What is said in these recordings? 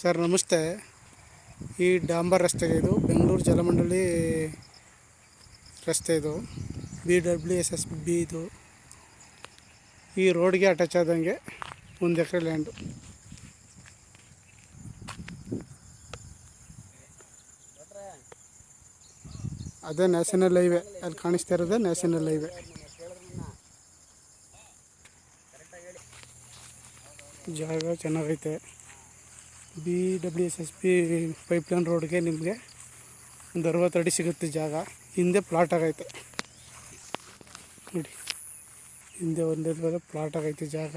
Sir, ನಮಸ್ತೆ. ಈ ಡಾಂಬರ್ ರಸ್ತೆಗೆ ಇದು ಬೆಂಗಳೂರು ಜಲಮಂಡಳಿ ರಸ್ತೆ ಇದು. B W S S B ಇದು. ಈ ರೋಡ್ಗೆ ಅಟ್ಯಾಚ್ ಆದಂಗೆ ಒಂದು ಎಕರೆ ಲ್ಯಾಂಡು ಅದೇ ನ್ಯಾಷನಲ್ ಹೈವೇ ಅಲ್ಲಿ ಕಾಣಿಸ್ತಾ ಇರೋದೇ ನ್ಯಾಷನಲ್ ಹೈವೇ ಜಾಗ ಚೆನ್ನಾಗೈತೆ. B W S S P pipeline ರೋಡ್ಗೆ ನಿಮಗೆ ಒಂದು ಅರವತ್ತು ಅಡಿ ಸಿಗುತ್ತೆ ಜಾಗ. ಹಿಂದೆ ಪ್ಲಾಟ್ ಆಗೈತೆ. ನೋಡಿ. ಹಿಂದೆ ಒಂದೇ ಪ್ಲಾಟ್ ಆಗೈತೆ ಜಾಗ.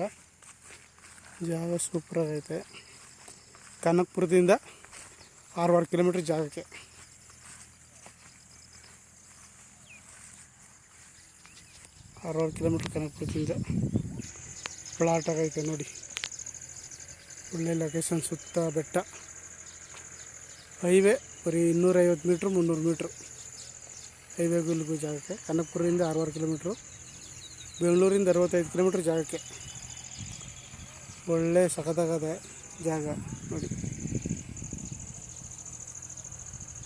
ಜಾಗ ಸೂಪರ್ ಆಗೈತೆ. ಕನಕಪುರದಿಂದ ಆರುವಾರು ಕಿಲೋಮೀಟ್ರ್ ಜಾಗಕ್ಕೆ. ಆರುವಾರು ಕಿಲೋಮೀಟ್ರ್ ಕನಕಪುರದಿಂದ ಪ್ಲಾಟ್ ಆಗೈತೆ ನೋಡಿ. ಒಳ್ಳೆ ಲೊಕೇಶನ್ ಸುತ್ತ ಬೆಟ್ಟ. ಹೈವೇ ಬರೀ ಇನ್ನೂರೈವತ್ತು ಮೀಟ್ರ್ ಮುನ್ನೂರು ಮೀಟ್ರು ಹೈವೇ ಗುಲ್ಗು ಜಾಗಕ್ಕೆ, ಕನಕಪುರದಿಂದ ಆರೂವರೆ ಕಿಲೋಮೀಟ್ರು ಬೆಂಗಳೂರಿಂದ ಅರವತ್ತೈದು ಕಿಲೋಮೀಟ್ರ್ ಜಾಗಕ್ಕೆ. ಒಳ್ಳೆ ಸಖತ್ತಾಗದೆ ಜಾಗ ನೋಡಿ.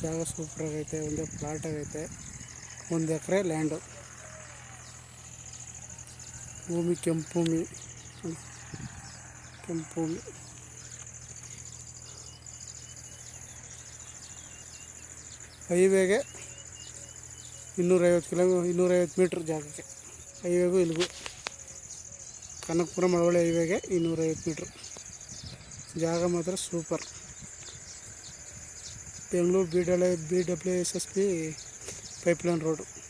ಜಾಗ ಸೂಪರಾಗೈತೆ ಒಂದೇ ಪ್ಲಾಟ್ ಆಗೈತೆ, ಒಂದು ಎಕರೆ ಲ್ಯಾಂಡು ಭೂಮಿ ಕೆಂಪು ಭೂಮಿ. ಕೆಂಪು ಭೂಮಿ. ಹೈವೇಗೆ ಇನ್ನೂರೈವತ್ತು ಕಿಲೋ ಇನ್ನೂರೈವತ್ತು ಮೀಟ್ರ್ ಜಾಗಕ್ಕೆ. ಹೈವೇಗೂ ಇಲ್ಲಿಗೂ. ಕನಕಪುರ ಮಳವಳ್ಳಿ ಹೈವೇಗೆ ಇನ್ನೂರೈವತ್ತು ಮೀಟ್ರ್. ಜಾಗ ಮಾತ್ರ super. Bengaluru B W B W S S P pipeline road.